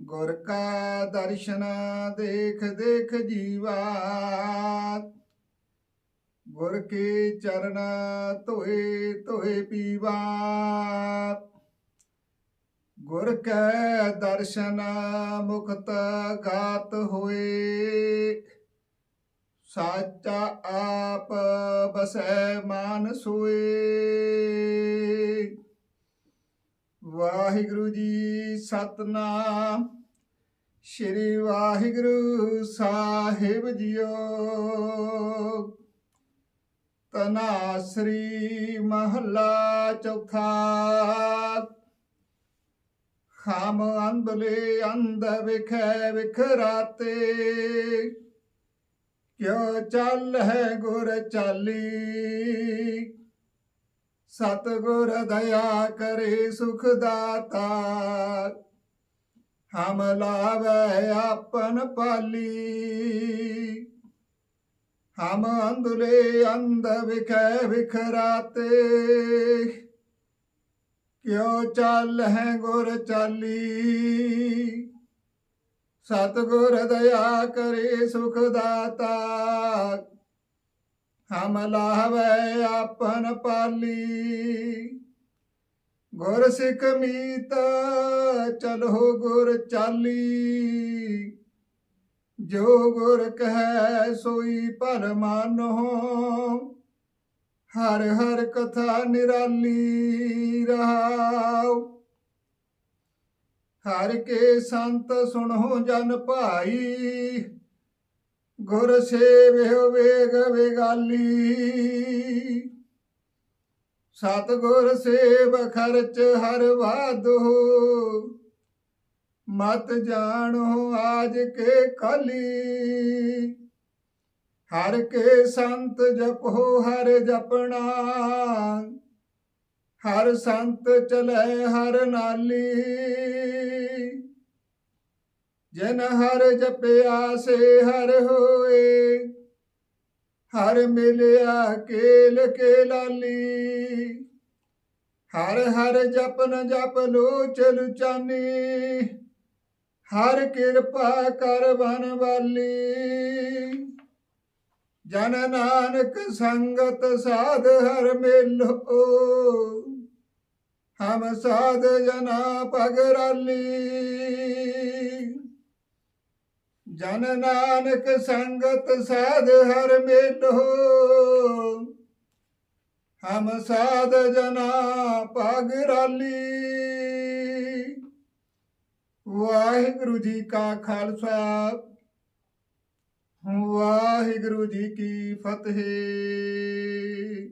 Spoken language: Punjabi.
ਗੁਰ ਕਾ ਦਰਸ਼ਨ ਦੇਖ ਦੇਖ ਜੀਵਾ ਗੁਰ ਕੇ ਚਰਨ ਧੋਏ ਧੋਏ ਪੀਵਾ ਗੁਰ ਕੈ ਦਰਸ਼ਨ ਮੁਕਤ ਗਾਤ ਹੋਏ। ਸਾਚਾ ਆਪ ਬਸੈ ਮਾਨ ਸੋਏ। ਵਾਹਿਗੁਰੂ ਜੀ ਸਤਨਾਮ। ਸ਼੍ਰੀ ਵਾਹਿਗੁਰੂ ਸਾਹਿਬ ਜੀਓ। ਤਨਾਸਰੀ ਮਹੱਲਾ ਚੌਥਾ। ਖਾਮ ਅੰਬਲੇ ਅੰਦ ਵਿਖੈ ਵਿਖਰਾਤੇ। ਕਿਉ ਚੱਲ ਹੈ ਗੁਰ ਚਾਲੀ? ਸਤਿਗੁਰ ਦਇਆ ਕਰੇ ਸੁਖ ਦਾਤਾ ਹਮ ਲਾਵੇ ਆਪਨ ਪਾਲੀ। ਹਮ ਅੰਧਲੇ ਅੰਧ ਵਿਖੈ ਵਿਖਰਾਤੇ। ਕਿਉ ਚੱਲ ਹੈ ਗੁਰ ਚਾਲੀ। ਸਤਿਗੁਰ ਦਇਆ ਕਰੇ ਸੁਖ ਦਾਤਾ ਹਮ ਲਾਵੇ ਆਪਨ ਪਾਲੀ। ਗੁਰ ਸਿੱਖ ਮੀਤ ਚਲੋ ਗੁਰ ਚਾਲੀ। ਜੋ ਗੁਰ ਕਹੈ ਸੋਈ ਭਲ ਮਾਨੋ ਹਰ ਹਰ ਕਥਾ ਨਿਰਾਲੀ ਰਹਾਉ। ਹਰ ਕੇ ਸੰਤ ਸੁਣੋ ਜਨ ਭਾਈ। ਗੁਰ ਸੇਵਿਓ ਵੇਗ ਵੇਗਾਲੀ। ਸਤ ਗੁਰ ਸੇਵ ਖਰਚ ਹਰ ਵਾਦੋ ਮਤ ਜਾਣੋ ਆਜ ਕੇ ਕਲੀ। ਹਰ ਕੇ ਸੰਤ ਜਪੋ ਹਰ ਜਪਣਾ। ਹਰ ਸੰਤ ਚਲੇ ਹਰ ਨਾਲੀ। ਜਨ ਹਰ ਜਪਿਆ ਸੇ ਹਰ ਹੋਏ, ਹਰ ਮਿਲਿਆ ਕੇਲ ਕੇ ਲਾਲੀ ਹਰ ਹਰ ਜਪਨ ਜਪ ਲੋਚ ਲੁਚਾਨੀ, ਹਰ ਕਿਰਪਾ ਕਰ ਬਨ ਵਾਲੀ। ਜਨ ਨਾਨਕ ਸੰਗਤ ਸਾਧ ਹਰ ਮੇਲੋ ਹਮ ਸਾਧ ਜਨਾ ਪਗਰਾਲੀ ਜਨ ਨਾਨਕ ਸੰਗਤ ਸਾਧ ਹਰ ਮੇਲੋ। ਹਮ ਸਾਧ ਜਨਾ ਪਗਰਾਲੀ ਵਾਹਿਗੁਰੂ ਜੀ ਕਾ ਖਾਲਸਾ। ਵਾਹਿਗੁਰੂ ਜੀ ਕੀ ਫਤਿਹ।